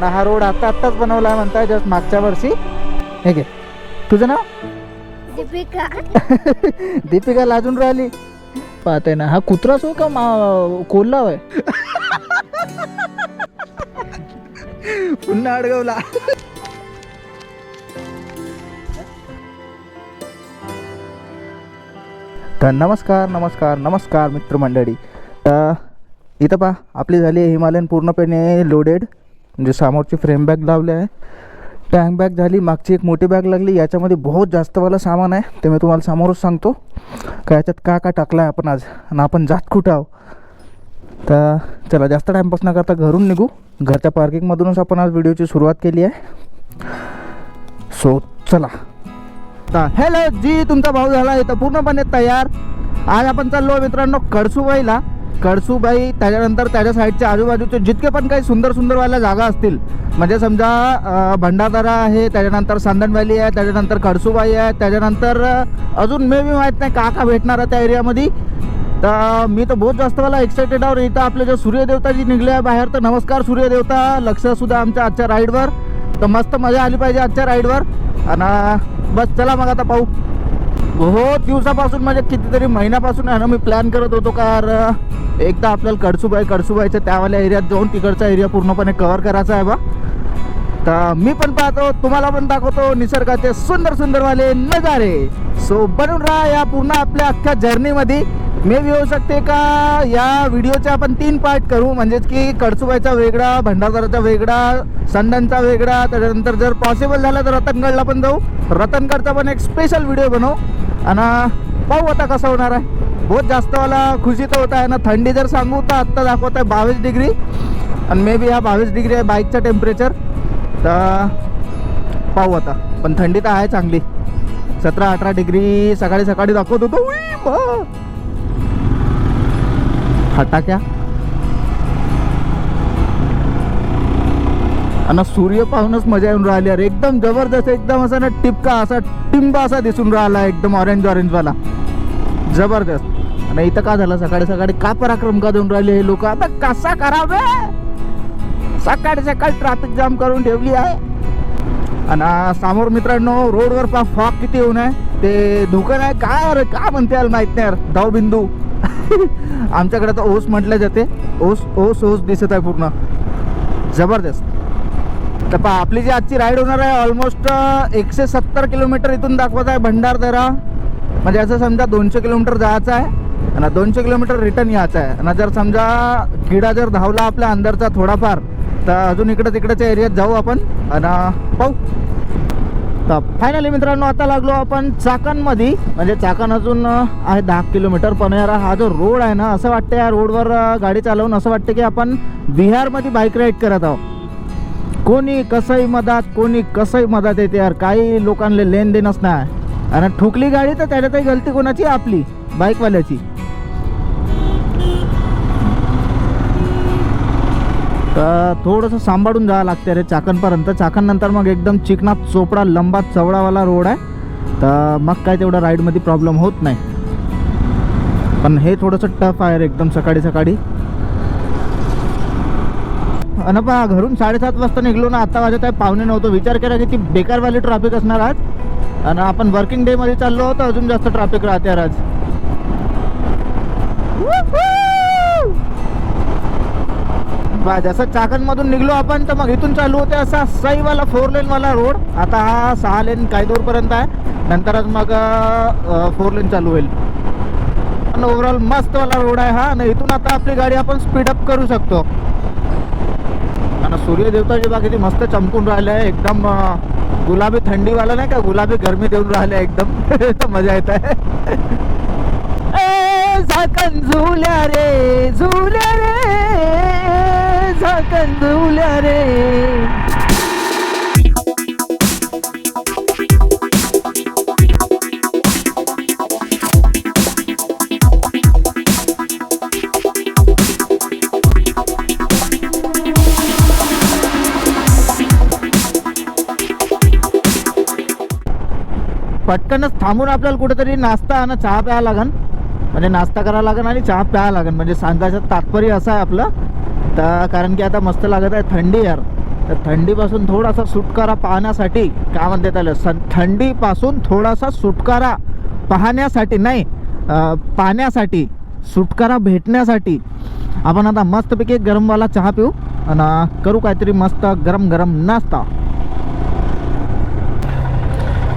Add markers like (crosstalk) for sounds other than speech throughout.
ना हा रोड आता आत्ताच बनवला आहे म्हणताय जस्ट मागच्या वर्षी. हे घे. तुझं नाव? दीपिका. (laughs) दीपिका लाजून राहिली. पाहते ना हा कुत्राच हो का मा कोल्हा आहे? (laughs) पुन्हा अडगवला तर नमस्कार नमस्कार नमस्कार मित्रमंडळी. तर इथं पहा आपली झाली हिमालयन पूर्णपणे लोडेड म्हणजे समोरची फ्रेम बॅग लावली आहे. टँक बॅग झाली मागची एक मोठी बॅग लागली. याच्यामध्ये बहुत जास्तवाला सामान आहे. ते मी तुम्हाला समोरच सांगतो. का याच्यात का का टाकला आहे आपण आज? आणि आपण जात कुठं आहो तर चला जास्त टाईमपास न करता घरून निघू. घरच्या पार्किंगमधूनच आपण आज व्हिडिओची सुरुवात केली आहे. सो चला. हॅलो जी तुमचा भाऊ झाला आहे तर पूर्णपणे तयार. आज आपण चाललो मित्रांनो कडसूबाईला कडसूबाई त्याच्यानंतर त्याच्या साईडच्या आजूबाजूचे जितके पण काही सुंदर सुंदरवाल्या जागा असतील म्हणजे समजा भंडारदारा भंडारदरा आहे त्याच्यानंतर सांदण व्हॅली आहे त्याच्यानंतर कडसूबाई आहे त्याच्यानंतर अजून मे बी माहीत नाही का का भेटणार आहे त्या एरियामध्ये तर मी तर बहुत जास्त मला एक्साइटेड आहोत. इथं आपले जे सूर्यदेवता जी निघले आहे बाहेर तर नमस्कार सूर्यदेवता. लक्ष सुद्धा आमच्या आजच्या राईडवर तर मस्त मजा आली पाहिजे आजच्या राईडवर आणि बस चला मग आता पाहू. बहुत दिवसापासून म्हणजे कितीतरी महिन्यापासून आहे ना मी प्लॅन करत होतो का एकदा आपल्याला कडसूबाई कडसूबाईच्या त्यावाल्या एरियात जाऊन तिकडचा एरिया पूर्णपणे कव्हर करायचा आहे बा. तर मी पण पाहतो तुम्हाला पण दाखवतो निसर्गाचे सुंदर सुंदरवाले नजारे. सो बनून राहा या पूर्ण आपल्या अख्ख्या जर्नीमध्ये मे बी होऊ शकते का? या व्हिडिओचे आपण तीन पार्ट करू. म्हणजेच की कडसुबाईचा वेगळा भंडारदाराचा वेगळा संडनचा वेगळा. त्याच्यानंतर जर पॉसिबल झालं तर रतनगडला पण जाऊ. रतनगडचा पण एक स्पेशल व्हिडिओ बनवू. आणि पाहू आता कसं होणार आहे. बहुत जास्त वाला खुशी तर होत आहे. ना थंडी जर सांगू तर आत्ता दाखवत आहे बावीस डिग्री. आणि मे बी हा बावीस डिग्री आहे बाईकचं टेम्परेचर तर पाहू आता. पण थंडी तर आहे चांगली. सतरा अठरा डिग्री सकाळी सकाळी दाखवत होतो. उई, फटाक्या आणि सूर्य पाहूनच मजा येऊन राहिली. अरे एकदम जबरदस्त एकदम असा ना टिपका असा टिंबा असा दिसून राहिला एकदम ऑरेंज ऑरेंजवाला जबरदस्त. आणि इथं का झालं? सकाळी सकाळी का पराक्रम का देऊन राहिले हे लोक? आता कसा करावे? सकाळी सकाळी ट्रॅफिक जाम करून ठेवली आहे. आणि समोर मित्रांनो रोडवर पा फॉग किती येऊन आहे. ते धुकं नाही काय? अरे का म्हणते माहीत नाही यार. धावबिंदू. (laughs) आमच्याकडे तर ओस म्हटलं जाते. ओस ओस ओस दिसत आहे पूर्ण. जबरदस्त. तर पहा आपली जी आजची राईड होणार आहे ऑलमोस्ट एकशे सत्तर किलोमीटर इथून दाखवत आहे भंडारदरा म्हणजे असं समजा दोनशे किलोमीटर जायचं आहे आणि दोनशे किलोमीटर रिटर्न यायचं आहे. आणि जर समजा किडा जर धावला आपल्या अंदरचा थोडाफार तर अजून इकडं तिकडच्या एरियात जाऊ आपण. आणि पाहू. तर फायनली मित्रांनो आता लागलो आपण चाकणमध्ये. म्हणजे चाकण अजून आहे दहा किलोमीटर पण यार हा जो रोड आहे ना असं वाटतं या रोडवर गाडी चालवून असं वाटतं की आपण बिहारमध्ये बाईक राईड करत आहोत. कोणी कसंही मधात कोणी कसंही मधात येते यार. काही लोकांना लेन देणंच नाही. आणि ठोकली गाडी तर त्याच्यातही गलती कोणाची? आपली. बाईकवाल्याची तर थोडंसं सांभाळून जावं लागते रे चाकणपर्यंत. चाकणनंतर मग एकदम चिकना चोपडा लंबा चवडावाला रोड आहे. तर मग काय तेवढं राईडमध्ये प्रॉब्लेम होत नाही. पण हे थोडंसं टफ आहे रे एकदम सकाळी सकाळी. आणि पहा घरून साडेसात वाजता निघलो ना आता वाजत आहे पाहुणे नव्हतं. विचार केला की ती बेकारवाली ट्रॅफिक असणार आज. आणि आपण वर्किंग डेमध्ये चाललो तर अजून जास्त ट्रॅफिक राहते आज. बा जसं चाकणमधून निघलो आपण तर मग इथून चालू होते असा सईवाला फोर लेन वाला रोड आता हा सहा लेन पर्यंत आहे. नंतरच मग फोर लेन चालू होईल. आणि ओव्हरऑल मस्त वाला रोड आहे हा. आणि इथून आता आपली गाडी आपण स्पीडअप करू शकतो. आणि सूर्यदेवताची बाग किती मस्त चमकून राहिले आहे. एकदम गुलाबी थंडीवाला नाही का? गुलाबी गरमी देऊन राहिले एकदम. (laughs) मजा येत आहे. झाकण झुल्या रे झुल्या रे. झाकण रे. पटकनच थांबून आपल्याला कुठेतरी नाश्ता आणि चहा प्यायला लागन. म्हणजे नाश्ता करायला लागन आणि चहा प्यायला लागन. म्हणजे सांगायचं तात्पर्य असं आहे आपलं. तर कारण की आता मस्त लागत आहे थंडी यार. तर थंडीपासून थोडासा सुटकारा पाहण्यासाठी काय म्हणते त्याला? सन थंडीपासून थोडासा सुटकारा पाहण्यासाठी नाही पाहण्यासाठी सुटकारा भेटण्यासाठी आपण आता मस्तपैकी गरमवाला चहा पिऊ आणि करू काहीतरी मस्त गरम गरम नाश्ता.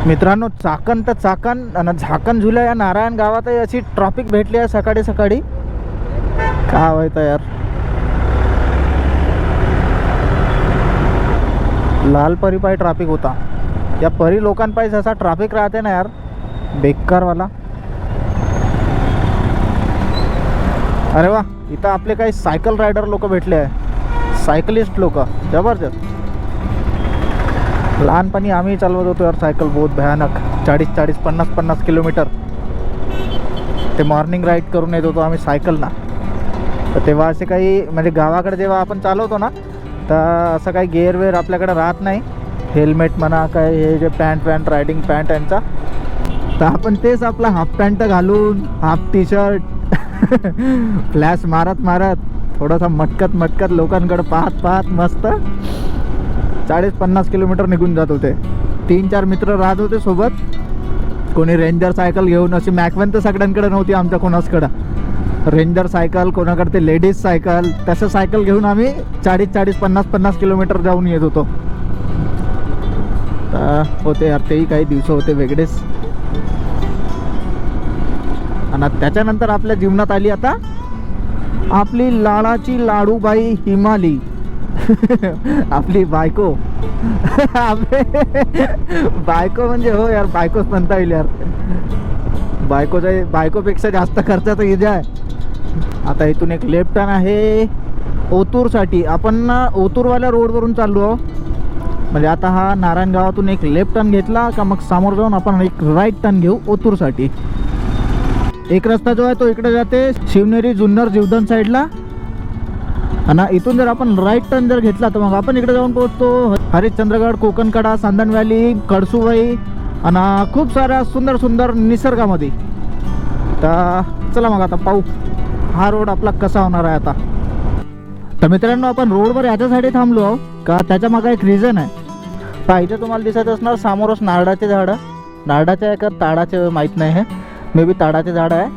मित्रांनो चाकण तर चाकण आणि झाकण झुल्या या नारायण गावातही अशी ट्रॉफिक भेटली आहे सकाळी सकाळी. काय व्हायचं यार? लाल परी पाय ट्रॅफिक होता. या परी लोकांपायी जसा ट्रॅफिक राहते ना यार बेकारवाला. अरे वा इथं आपले काही सायकल रायडर लोक भेटले आहे. सायकलिस्ट लोक जबरदस्त. लहानपणी आम्ही चालवत होतो यार सायकल बहुत भयानक. चाळीस चाळीस पन्नास पन्नास किलोमीटर ते मॉर्निंग राईड करून येत होतो आम्ही सायकलना तर तेव्हा असे काही म्हणजे गावाकडे जेव्हा आपण चालवतो ना तर असं काही गेअरवेअर आपल्याकडे राहत नाही. हेल्मेट म्हणा काय हे जे पॅन्ट पॅन्ट रायडिंग पॅन्ट यांचा. तर आपण तेच आपला हाफ पॅन्ट घालून हाफ टी शर्ट फ्लॅश मारत मारत थोडासा मटकत मटकत लोकांकडे पाहत पाहत मस्त चाळीस पन्नास किलोमीटर निघून जात होते. तीन चार मित्र राहत होते सोबत. कोणी रेंजर सायकल घेऊन अशी मॅकवन तर सगळ्यांकडे नव्हती आमच्या कोणाचकडं. रेंजर सायकल कोणाकडे ते लेडीज सायकल तसं सायकल घेऊन आम्ही चाळीस चाळीस पन्नास पन्नास किलोमीटर जाऊन येत होतो. तर होते यार तेही काही दिवस होते वेगळेच. आणि त्याच्यानंतर आपल्या जीवनात आली आता आपली लाडाची लाडूबाई हिमाली. (laughs) आपली बायको. (laughs) बायको म्हणजे हो यार बायकोच म्हणता येईल यार. बायकोचा बायकोपेक्षा जास्त खर्चाचा इजा आहे आता इथून एक लेफ्ट टर्न आहे. ओतूरसाठी. आपण ओतूरवाल्या रोडवरून चाललो आहो म्हणजे आता हा नारायण गावातून एक लेफ्ट टर्न घेतला का मग समोर जाऊन आपण एक राईट टर्न घेऊ ओतूरसाठी. एक रस्ता जो आहे तो इकडे जाते शिवनेरी जुन्नर जीवधन साईडला आणि इथून जर आपण राईट टर्न जर घेतला तर मग आपण इकडे जाऊन पोहोचतो. हरिश्चंद्रगड कोकणकडा सांदण व्हॅली कडसूबाई आणि खूप साऱ्या सुंदर सुंदर निसर्गामध्ये. तर चला मग आता पाहू. हा रोड आपला कसा होणार आहे आता? तर मित्रांनो आपण रोडवर याच्यासाठी थांबलो आहो का त्याच्या मागं एक रिझन आहे. पहा इथे तुम्हाला दिसत असणार समोरच नारळाचे झाडं. नारळाचे आहे का ताडाचे माहीत नाही हे. मे बी ताडाचे झाडं आहे.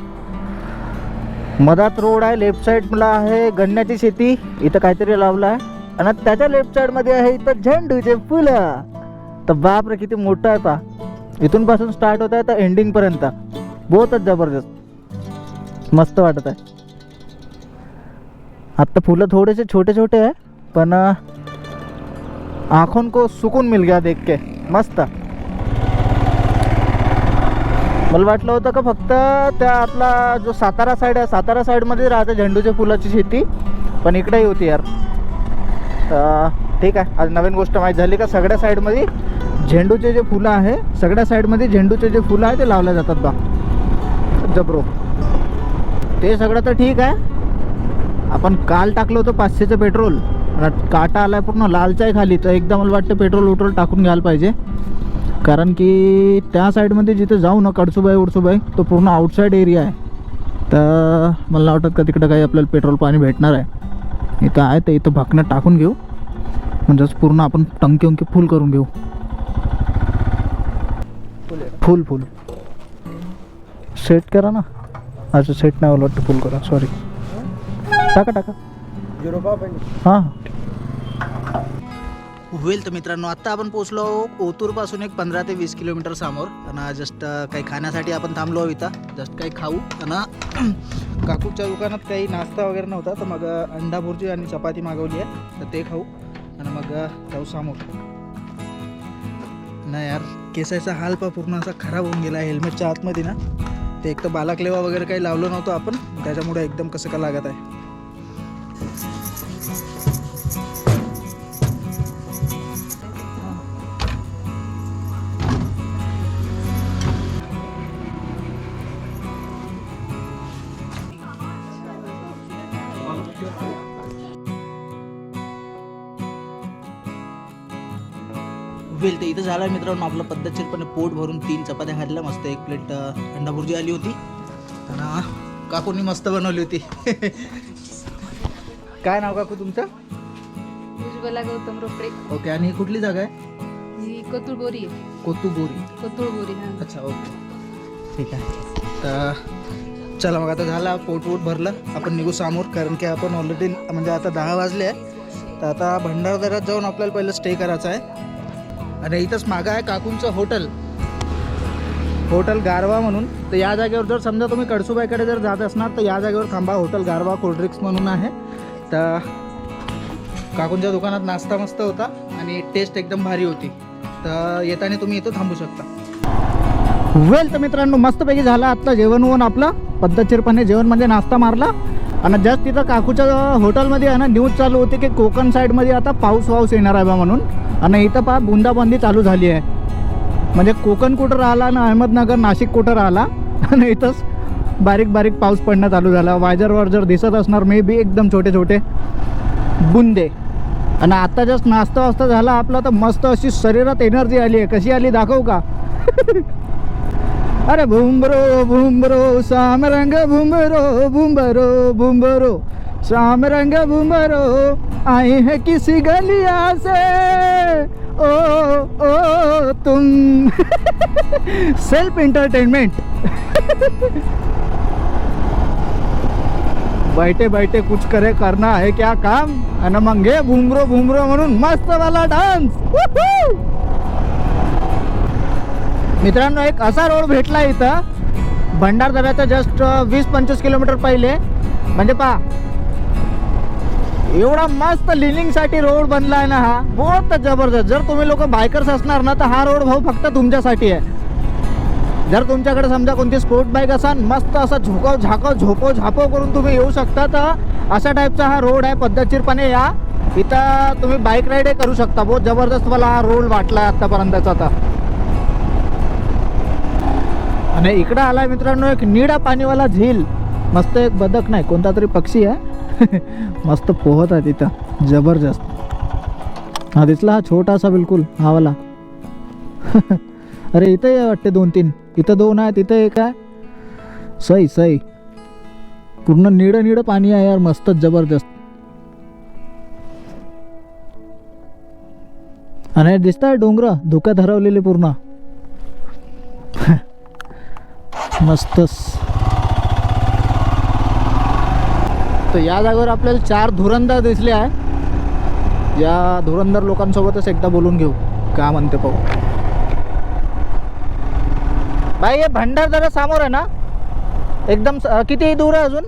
मधात रोड आहे लेफ्ट साईडला आहे गण्याची शेती इथं काहीतरी लावलं आहे. आणि त्याच्या लेफ्ट साईडमध्ये आहे इथं झेंडूचे फुलं. तर बापरे किती मोठं आहे पा इथूनपासून स्टार्ट होत आहे तर एंडिंगपर्यंत बहुतच जबरदस्त. मस्त वाटत आहे. आत्ता फुलं थोडेसे छोटे छोटे आहे पण आँखों को सुकून मिल गया देख के मस्त। मला वाटलं होतं का फक्त त्या आपला जो सातारा साईड आहे सातारा साईडमध्ये राहते झेंडूच्या फुलाची शेती पण इकडेही होती यार. तर ठीक आहे आज नवीन गोष्ट माहीत झाली का? सगळ्या साईडमध्ये झेंडूचे जे फुलं आहे सगळ्या साईडमध्ये झेंडूचे जे फुलं आहे ते लावल्या जातात बा. जबरो. ते सगळं तर ठीक आहे आपण काल टाकलं होतं पाचशेचं पेट्रोल. काटा आला आहे पूर्ण लालचाय खाली तर एकदा मला वाटतं पेट्रोल उट्रोल टाकून घ्यायला पाहिजे. कारण की त्या साईडमध्ये जिथे जाऊ ना कडसूबाई उडसुबाई तो पूर्ण आउटसाईड एरिया आहे. तर मला वाटत का तिकडं काही आपल्याला पेट्रोल पाणी भेटणार आहे. इथं आहे तर इथं भाकणं टाकून घेऊ. म्हणजेच पूर्ण आपण टंकी उंकी फुल करून घेऊ. फुल फुल. सेट करा ना. अच्छा सेट नाही वाटतं फुल करा. सॉरी टाका टाका. हां. होईल तर मित्रांनो आत्ता आपण पोचलो ओतूरपासून एक पंधरा ते वीस किलोमीटर समोर. आणि जस्ट काही खाण्यासाठी आपण थांबलो आहोत इथं. जस्ट काही खाऊ. आणि (clears throat) काकूच्या दुकानात काही नाश्ता वगैरे नव्हता तर मग अंडा भुर्जी आणि चपाती मागवली आहे तर ते खाऊ. आणि मग जाऊ समोर. नाही यार केसाचा हाल पा पूर्ण असा खराब होऊन गेला हेल्मेटच्या आतमध्ये ना. ते एक तर बालाकलेवा वगैरे काही लावलं नव्हतं आपण त्याच्यामुळे एकदम कसं का लागत आहे. झालं मित्रांनो आपलं पद्धतशीरपणे पोट भरून तीन चपात्या खाल्ल्या मस्त एक प्लेट अंडा भुर्जी आली होती. आणि काकूनी मस्त बनवली होती. (laughs) काय नाव काकू तुमचं? उज्ज्वला गौतम रोकडे. ओके आणि ही कुठली जागा आहे? ही कोतुळबोरी आहे. कोतुबोरी कोतुळबोरी हा. अच्छा ओके. ठीक आहे. तर चला मग आता झाला पोट वोट भरलं. आपण निघू समोर कारण की आपण ऑलरेडी म्हणजे आता दहा वाजले आहे. तर आता भंडारदऱ्यात जाऊन आपल्याला पहिलं स्टे करायचं आहे. आणि इथंच मागं आहे काकूंचं हॉटेल हॉटेल गारवा म्हणून. तर या जागेवर जर समजा तुम्ही कडसुबाईकडे जर जात असणार तर या जागेवर थांबा. हॉटेल गारवा कोल्ड्रिंक्स म्हणून आहे. तर काकूंच्या दुकानात नाश्ता मस्त होता आणि टेस्ट एकदम भारी होती. तर येताना तुम्ही इथं थांबू शकता. वेल तर मित्रांनो मस्तपैकी झालं आत्ता जेवण होऊन आपलं. पद्धतशीरपणे जेवण म्हणजे नाश्ता मारला. आणि जस्ट तिथं काकूच्या हॉटेलमध्ये आहे ना न्यूज चालू होती की कोकण साईडमध्ये आता पाऊस वाऊस येणार आहे बा म्हणून. आणि इथं पहा बुंदाबंदी चालू झाली आहे. म्हणजे कोकण कुठं राहिला ना अहमदनगर नाशिक कुठं राहिला आणि इथंच बारीक बारीक पाऊस पडणं चालू झाला. वायजर जर दिसत असणार मे बी एकदम छोटे छोटे बुंदे. आणि आता जस्ट नाश्ता वास्ता झाला आपला तर मस्त अशी शरीरात एनर्जी आली आहे. कशी आली दाखवू का? (laughs) अरे भुंबरो भुंबरो सामरंग रंग भुंबरो भुंबरो भुंबरो. श्याम रंग भुंबरो आई है किसी गलिया से। ओ ओ तुम। (laughs) सेल्फ एंटरटेनमेंट बैठे बैठे कुछ करे करना है क्या काम? आणि मग हे भुमरो भुमरो म्हणून मस्त वाला डान्स मित्रांनो एक असा रोड भेटला इथं. भंडारदऱ्याचा जस्ट वीस पंचवीस किलोमीटर पहिले. म्हणजे पहा एवढा मस्त लिनिंगसाठी रोड बनला आहे ना हा. बहुत जबरदस्त. जर तुम्ही लोक बायकर्स असणार ना तर हा रोड भाऊ फक्त तुमच्यासाठी आहे. जर तुमच्याकडे समजा कोणती स्पोर्ट बाईक असाल मस्त असं झोकाव झाकव झोपो झापो करून तुम्ही येऊ शकता तर अशा टाईपचा हा रोड आहे पद्धतशीरपणे या. इथं तुम्ही बाईक राईड करू शकता. बहुत जबरदस्त मला हा रोड वाटला आहे आत्तापर्यंतचा आता आणि इकडं आलाय मित्रांनो एक निळा पाणीवाला झील. मस्त एक बदक नाही कोणता तरी पक्षी आहे. (laughs) मस्त पोहत आहे तिथं जबरदस्त. हा दिसला हा छोटासा बिलकुल हा वाला. (laughs) अरे इथं आहे वाटते दोन तीन इथं दोन आहे तिथं एक आहे. सई सई. पूर्ण निळं निळं पाणी आहे यार मस्तच जबरदस्त. आणि दिसत आहे डोंगर धुक्यात हरवलेले पूर्ण. (laughs) मस्तच तर या जागेवर आपल्याला चार धुरंदर दिसले आहे. या धुरंदर लोकांसोबतच एकदा बोलून घेऊ. का म्हणते पाहू. भाई हे भंडारदारा समोर आहे ना? एकदम किती दूर आहे अजून?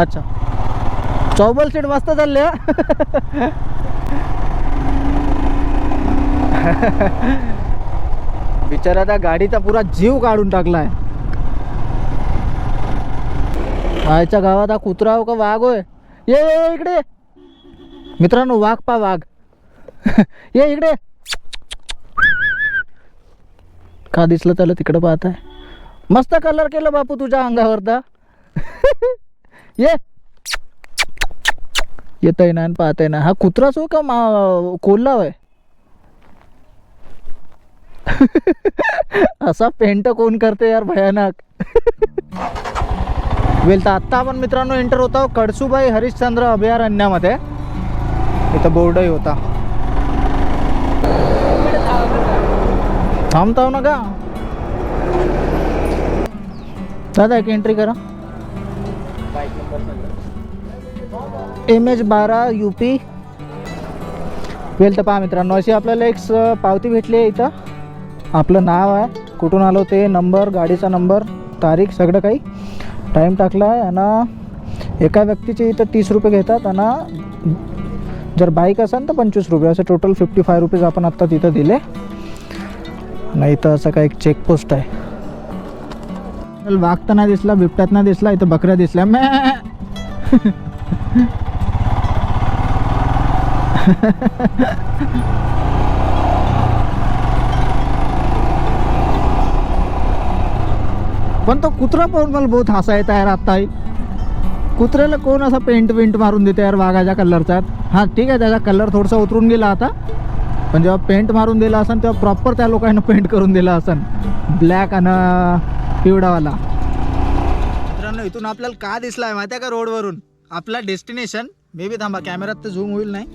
अच्छा. चौबल सीट मस्त चालले हा? (laughs) बिचारा त्या गाडीचा पुरा जीव काढून टाकलाय. आयच्या गावात हा कुत्रा हो का वाघ होय? ये ये, इकडे. मित्रांनो वाघ पा वाघ. (laughs) ये इकडे. का दिसलं त्याला तिकडं पाहताय? मस्त कलर केलं बापू तुझ्या अंगावरता (laughs) ये. येतय ना आणि पाहतय ना. हा कुत्राच हो का मा कोल्हा आहे (laughs) असा पेंट कोण करते यार भयानक? वेल तर आत्ता आपण मित्रांनो एंटर होतो कडसूबाई हरिश्चंद्र अभयारण्यामध्ये. इथं बोर्डही होता. थांबताव ना का दादा एक एंट्री करा. एम एच बारा यू पी वेल तर पहा मित्रांनो अशी आपल्याला एक पावती भेटली आहे इथं. आपलं नाव आहे कुठून आलो ते नंबर गाडीचा नंबर तारीख सगळं काही. टाईम टाकला आहे आणि एका व्यक्तीचे इथं तीस रुपये घेतात आणि जर बाईक असेल तर पंचवीस रुपये. असं टोटल फिफ्टी फाय रुपीज आपण आत्ता तिथं दिले. नाही इथं असं काय एक चेकपोस्ट आहे. वाघ तर नाही दिसला बिबट्यात नाही दिसला इथं बकऱ्या दिसल्या. मॅ (laughs) पण तो कुत्रा पाहून मला बहुत हसा येत आहे आत्ता कुत्र्याला कोण असा पेंट वेंट मारून देते यार वाघाच्या कलरचा? हां ठीक आहे त्याचा कलर थोडासा उतरून गेला आता. पण जेव्हा पेंट मारून दिला असन तेव्हा प्रॉपर त्या लोकांना पेंट करून दिला असन. ब्लॅक आणि पिवळावाला मित्रांनो इथून आपल्याला का दिसला आहे माहिती आहे का रोडवरून? आपला डेस्टिनेशन मे बी थांबा कॅमेऱ्यात तर झूम होईल नाही.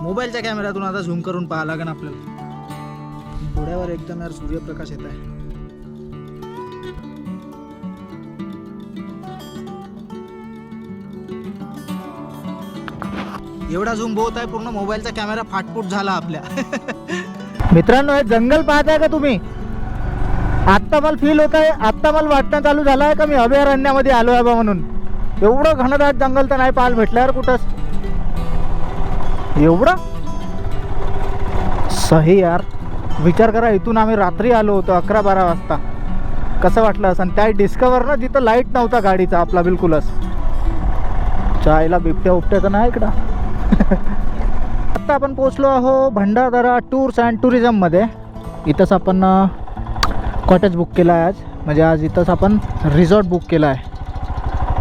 मोबाईलच्या कॅमेऱ्यातून आता झूम करून पाहा लागेल आपल्याला. डोळ्यावर एकदम यार सूर्यप्रकाश येत आहे. एवढा झूम बहुत आहे पूर्ण मोबाईलचा कॅमेरा फाटफूट झाला आपल्या. (laughs) मित्रांनो हे जंगल पाहताय का तुम्ही? आत्ता मला फील होत आहे आत्ता मला वाटणं चालू झालं आहे का मी अभयारण्यामध्ये आलो आहे बा म्हणून. एवढं घनदाट जंगल तर नाही पाहायला भेटलं यार कुठंच. एवढं? सही यार. विचार करा इथून आम्ही रात्री आलो होतो अकरा बारा वाजता. कसं वाटलं असं? त्या डिस्कवर ना तिथं लाइट नव्हता गाडीचा आपला बिलकुलच. चायला बिबट्या उपट्याचं नाही इकडं. आत्ता आपण पोचलो आहो भंडारदरा टूर्स अँड टुरिझममध्ये. इथंच आपण कॉटेज बुक केला आहे आज. म्हणजे आज इथंच आपण रिसॉर्ट बुक केला आहे.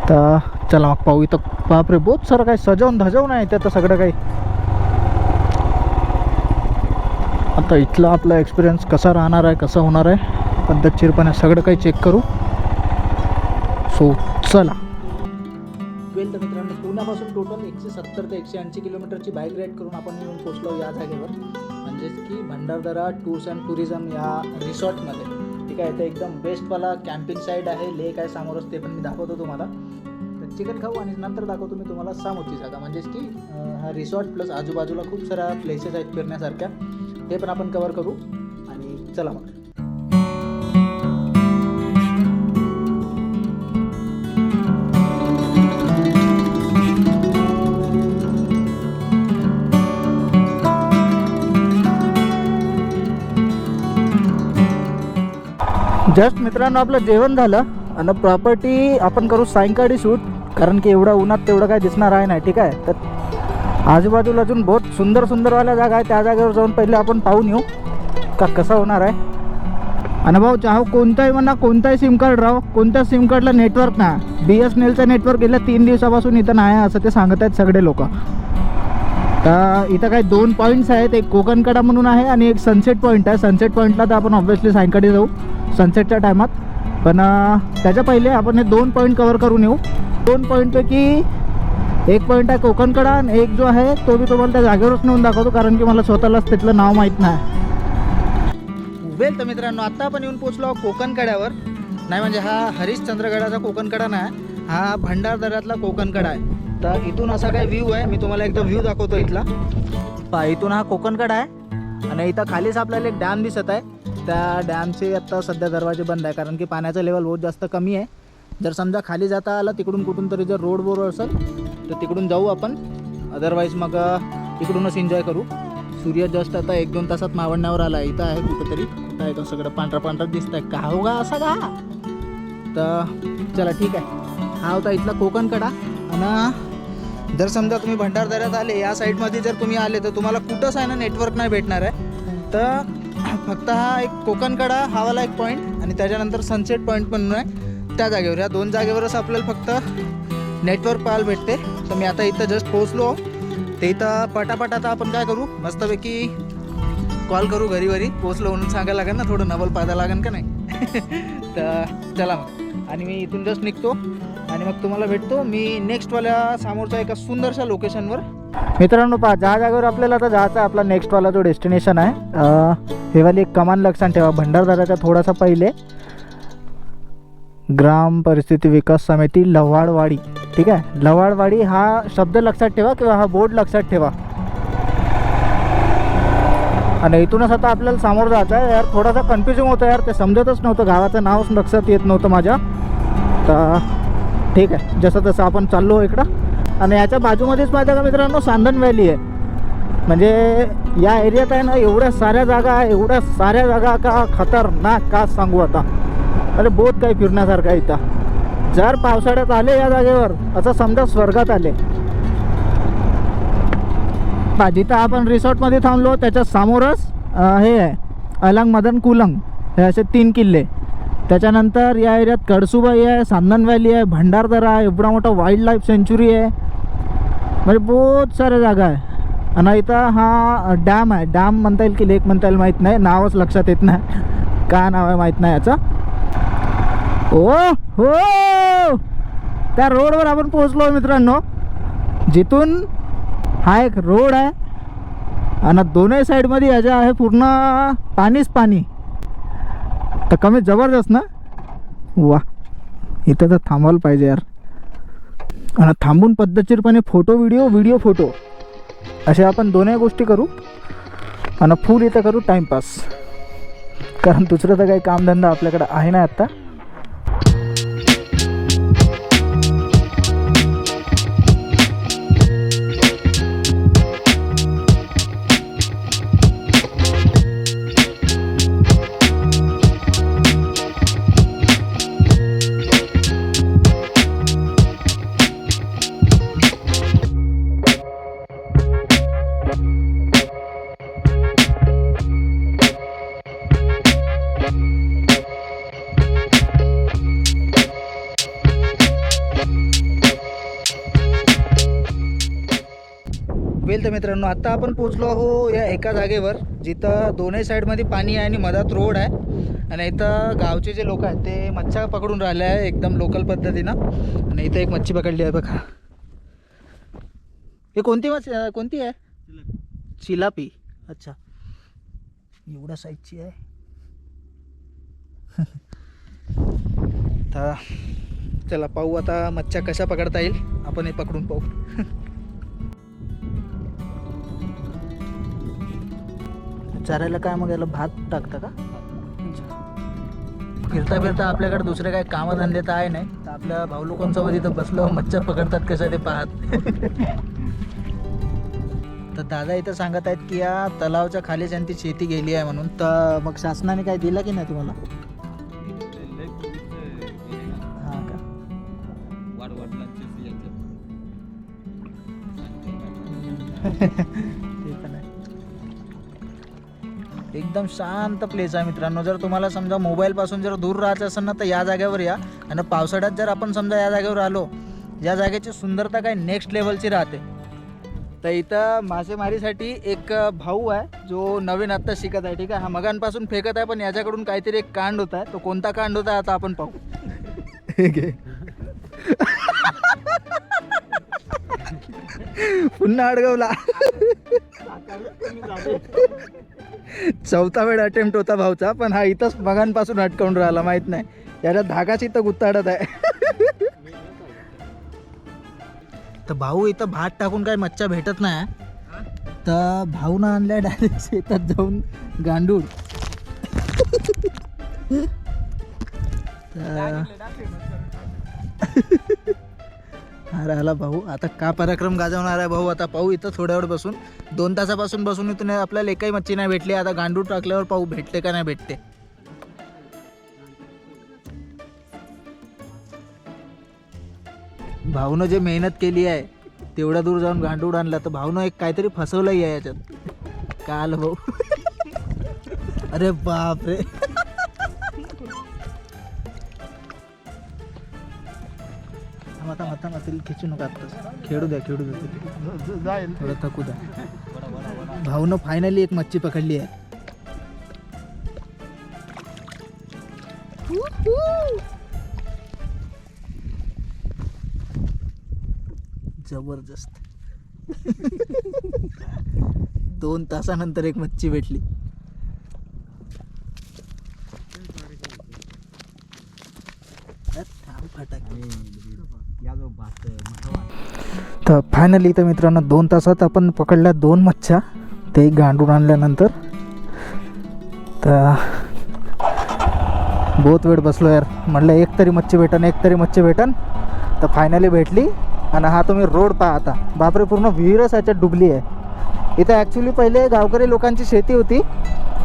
तर चला मग पाहू इथं. बापरे बहुत सारं काही सजवून धजवून आहे इथं तर सगळं काही. आता इथला आपला एक्सपिरियन्स कसा राहणार आहे कसा होणार आहे पद्धतशीरपणे सगळं काही चेक करू. सो चला. पुण्यापासून टोटल एकशे सत्तर ते एकशे ऐंशी किलोमीटरची बाईक राईड करून आपण येऊन पोचलो या जागेवर. म्हणजेच की भंडारदरा टूर्स अँड टुरिझम या रिसॉर्टमध्ये ठीक आहे ते एकदम बेस्टवाला कॅम्पिंग साईड आहे लेक आहे समोरच ते पण मी दाखवतो तुम्हाला. तर चिकन खाऊ आणि नंतर दाखवतो मी तुम्हाला सामोरची जागा. म्हणजेच की हा रिसॉर्ट प्लस आजूबाजूला खूप साऱ्या प्लेसेस आहेत फिरण्यासारख्या. ते पण आपण कवर करू. आणि चला मग. जस्ट मित्रांनो आपलं जेवण झालं आणि प्रॉपर्टी आपण करू सायंकाळी शूट कारण की एवढं उन्हात तेवढं काय दिसणार आहे नाही ठीक आहे? तर आजूबाजूला अजून बहुत सुंदर सुंदरवाल्या जागा आहे त्या जागेवर जाऊन पहिले आपण पाहून येऊ का कसं होणार आहे. आणि भाऊ चाहो कोणताही म्हणा कोणताही सिम कार्ड राहो कोणत्या सिम कार्डला नेटवर्क नाही. बी एस एन एलचं नेटवर्क गेल्या तीन दिवसापासून इथं नाही आहे असं ते सांगत आहेत सगळे लोक. इथं काही दोन पॉईंट्स आहेत. एक कोकणकडा म्हणून आहे आणि एक सनसेट पॉईंट आहे. सनसेट पॉईंटला तर आपण ऑब्व्हियसली सायंकाळी जाऊ. सनसेटच्या टायमात पण त्याच्या पहिले आपण हे दोन पॉईंट कवर करून येऊ. दोन पॉईंटपैकी एक पॉईंट आहे कोकणकडा आणि एक जो आहे तो मी तुम्हाला त्या जागेवरच नेऊन दाखवतो. कारण की मला स्वतःलाच तिथलं नाव माहीत नाही. वेल तर मित्रांनो आत्ता आपण येऊन पोचलो कोकणकड्यावर. नाही म्हणजे हा हरिश्चंद्रगडाचा कोकणकडा नाही. हा भंडारदऱ्यातला कोकणकडा आहे. तर इथून असा काय व्ह्यू आहे. मी तुम्हाला एकदा व्ह्यू दाखवतो इथला. पा इथून हा कोकणकडा आहे. आणि इथं खालीच आपल्याला एक डॅम दिसत आहे. त्या डॅमचे आत्ता सध्या दरवाजे बंद आहे. कारण की पाण्याचं लेवल बहुत जास्त कमी आहे. जर समजा खाली जाता आला तिकडून कुठून तरी जर रोड बरोबर असेल तर तिकडून जाऊ आपण. अदरवाईज मग तिकडूनच एन्जॉय करू. सूर्य जस्ट आता एक दोन तासात मावडण्यावर आला. इथं आहे कुठंतरी. कुठं आहे सगळं? पांढरा पांढरा दिसत आहे का हो का असा का? तर चला ठीक आहे. हा होता इथला कोकणकडा आणि जर समजा तुम्ही भंडारदऱ्यात आले या साईडमध्ये जर तुम्ही आले तर तुम्हाला कुठंच आहे ना नेटवर्क नाही भेटणार आहे. तर (clears throat) फक्त हा एक कोकणकडा हावाला एक पॉईंट आणि त्याच्यानंतर सनसेट पॉईंट पण आहे. त्या जागेवर या दोन जागेवरच आपल्याला फक्त नेटवर्क पाहायला भेटते. तर मी आता इथं जस्ट पोहोचलो. ते इथं पटापट आता आपण काय करू? मस्तपैकी कॉल करू घरी घरी पोहोचलो म्हणून सांगायला लागेल ना थोडं नवल पाहायला लागेल का नाही? (laughs) तर चला मग. आणि मी इथून जस्ट निघतो. आणि मग तुम्हाला भेटतो. मी नेक्स्टवाल्या समोरच्या एका सुंदरशा लोकेशनवर. मित्रांनो पहा ज्या जागेवर आपल्याला आता जायचा आहे. आपला नेक्स्टवाला जो डेस्टिनेशन आहे अं, हे वाली एक कमान लक्षात ठेवा. भंडारदाराच्या थोडासा पहिले ग्राम परिस्थिती विकास समिती लव्हाडवाडी. ठीक आहे? लवाडवाडी हा शब्द लक्षात ठेवा किंवा हा बोर्ड लक्षात ठेवा. आणि इथूनच आता आपल्याला समोर जायचं आहे. यार थोडासा कन्फ्युजिंग होतं यार. ते समजतच नव्हतं. गावाचं नावच लक्षात येत नव्हतं माझ्या. तर ठीक आहे. जसं तसं आपण चाललो इकडं. आणि याच्या बाजूमध्येच माझ्या का मित्रांनो सांदण व्हॅली आहे. म्हणजे या एरियात आहे ना एवढ्या साऱ्या जागा एवढ्या साऱ्या जागा का खतरनाक का सांगू आता. अरे बहुत काही फिरण्यासारखं आहे इथं. जर पावसाळ्यात आले या जागेवर असं समजा स्वर्गात आले. पहा, जिथं आपण रिसॉर्टमध्ये थांबलो त्याच्या समोरच हे आहे अलंग मदन कुलंग. हे असे तीन किल्ले. त्याच्यानंतर या एरियात कडसुबाई आहे सांदन व्हॅली आहे भंडारदरा आहे एवढा मोठा वाईल्ड लाईफ सेंच्युरी आहे. म्हणजे बहुत साऱ्या जागा आहे. आणि इथं हा डॅम आहे. डॅम म्हणता येईल की लेक म्हणता येईल माहीत नाही. नावच लक्षात येत नाही. काय नाव आहे माहीत नाही याचं. ओ हो! त्या रोडवर आपण पोहोचलो मित्रांनो. जिथून हा एक रोड आहे. आणि दोन्ही साईडमध्ये याच्या आहे पूर्ण पाणीच पाणी. तर कमी जबरदस्त ना? वा. इथं तर थांबायला पाहिजे यार. आणि थांबून पद्धतशीरपणे फोटो व्हिडिओ व्हिडिओ फोटो. असे आपण दोन्ही गोष्टी करू. आणि फुल इथं करू टाईमपास कारण दुसरं तर काही कामधंदा आपल्याकडे आहे ना आत्ता. मित्रांनो आता आपण पोचलो आहो या एका जागेवर जिथं दोन्ही साईडमध्ये पाणी आहे आणि मधात रोड आहे. आणि इथं गावचे जे लोक आहेत ते मच्छा पकडून राहिले आहे एकदम लोकल पद्धतीनं. आणि इथं एक मच्छी पकडली आहे बघा. हे कोणती मच्छी कोणती आहे? चिलापी. अच्छा. एवढ्या साईजची आहे. (laughs) तर चला पाहू आता मच्छा कशा पकडता येईल. आपण हे पकडून पाहू. (laughs) चारायला काय मग याला भात टाकता का? फिरता फिरता आपल्याकडे दुसरे काही कामधंदे तर आहे नाही. तर आपल्या भाऊ लोकांसोबत इथं बसलो मच्छा पकडतात कसं ते पाहत? (laughs) तर दादा इथं सांगत आहेत की या तलावच्या खाली त्यांची शेती गेली आहे म्हणून. तर मग शासनाने काय दिलं की नाही तुम्हाला? हा का? (laughs) एकदम शांत प्लेस आहे मित्रांनो. जर तुम्हाला समजा मोबाईलपासून जर दूर राहायचं असेल ना तर या जागेवर या. आणि पावसाळ्यात जर आपण समजा या जागेवर आलो या जागेची सुंदरता काय नेक्स्ट लेवलची राहते. तर इथं मासेमारीसाठी एक भाऊ आहे जो नवीन आत्ता शिकत आहे ठीक आहे? हा मगांपासून फेकत आहे पण याच्याकडून काहीतरी एक कांड होत आहे. तो कोणता कांड होता आता आपण पाहू. (laughs) पुन्हा अडगवला. चौथा वेळ अटेम्प्ट होता भाऊचा पण हा इथंच मगांपासून अटकावून राहिला माहीत नाही. याच्या धागाच इथं गुत्ताडत आहे. तर भाऊ इथं भात टाकून काय मच्छा भेटत नाही तर भाऊ ना आणल्या डायरेक्ट शेतात जाऊन गांडूळ. तर (laughs) हा राहिला भाऊ आता का पराक्रम गाजवणार आहे भाऊ? आता पाहू इथं थोड्या वेळ बसून. दोन तासापासून बसून इथून आपल्याला एकही मच्छी नाही भेटली. आता गांडूळ टाकल्यावर पाहू भेटते का नाही भेटते. भाऊनं जे मेहनत केली आहे तेवढ्या दूर जाऊन गांडूळ आणला तर भाऊनं एक काहीतरी फसवलंही आहे याच्यात. काल भाऊ. (laughs) अरे बाप रे नसेल खिचू नका आत्ताच खेळू द्या खेळू द्या. थोडं थकू द्या. भाऊनं फायनली एक मच्छी पकडली आहे. जबरदस्त. (laughs) दोन तासानंतर एक मच्छी भेटली अरे थांब फटाके. तर फायनली तर मित्रांनो दोन तासात आपण पकडल्या दोन मच्छ्या. ते गांडून आणल्यानंतर. तर बहुत वेळ बसलो यार. म्हटलं एक तरी मच्छी भेटन एक तरी मच्छी भेटन. तर फायनली भेटली. आणि हा तुम्ही रोड पहा आता. बापरे पूर्ण विहीरच ह्याच्यात डुबली आहे. इथं ॲक्च्युली पहिले गावकरी लोकांची शेती होती.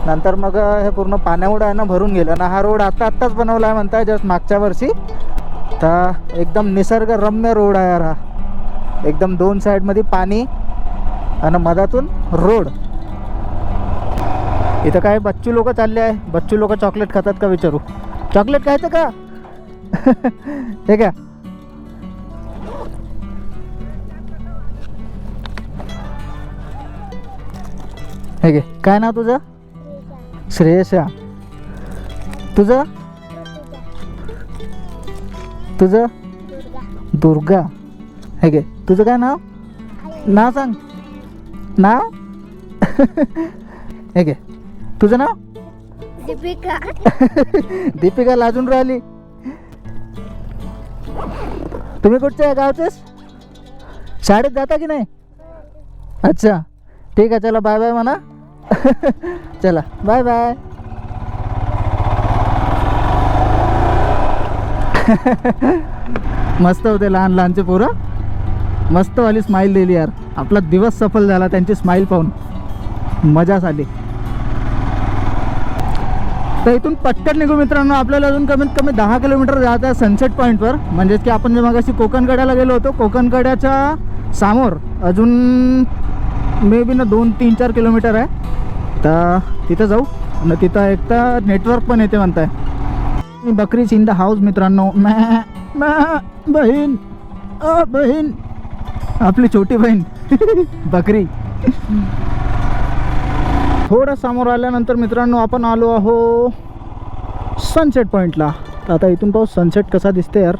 नंतर मग हे पूर्ण पाण्यामुळे आहे ना भरून गेलं. आणि हा रोड आत्ता आत्ताच बनवला आहे म्हणताय जस्ट मागच्या वर्षी. तर एकदम निसर्गरम्य रोड आहे यार हा. एकदम दोन साईडमध्ये पाणी आणि मधातून रोड. इथं काय बच्चू लोक चालले आहे? बच्चू लोक चॉकलेट खातात का विचारू? चॉकलेट खायचं का? (laughs) हे का हे घे. काय नाव तुझं? श्रेयशा तुझं? तुझं? दुर्गा. हे घे. तुझं काय नाव? नाव सांग. नाव? (laughs) हे घे. तुझं नाव? दीपिका. (laughs) दीपिका लाजून राहिली. तुम्ही कुठच्या आहे? गावचेच? शाळेत जाता की नाही? अच्छा. ठीक आहे चला बाय बाय म्हणा. (laughs) चला. बाय बाय (laughs) मस्त होते लहान लहानचे पोरं. मस्तवाली स्माईल दिली यार. आपला दिवस सफल झाला त्यांची स्माईल पाहून. मजाच आली. तर इथून पटकन निघू मित्रांनो आपल्याला अजून कमीत कमी दहा किलोमीटर जायचं आहे सनसेट पॉईंटवर म्हणजेच की आपण जे मगाशी कोकणकड्याला गेलो होतो कोकणकड्याच्या समोर अजून मे बी ना दोन तीन चार किलोमीटर आहे. तर तिथं जाऊ. आणि तिथं एक तर नेटवर्क पण येते म्हणताय. बकरीच इन द हाऊस मित्रांनो. मॅ मॅ बहीण अ बहीण. आपली छोटी बहीण. (laughs) बकरी. थोडं समोर आल्यानंतर मित्रांनो आपण आलो आहो सनसेट पॉईंटला आता इथून पाहू सनसेट कसा दिसते यार.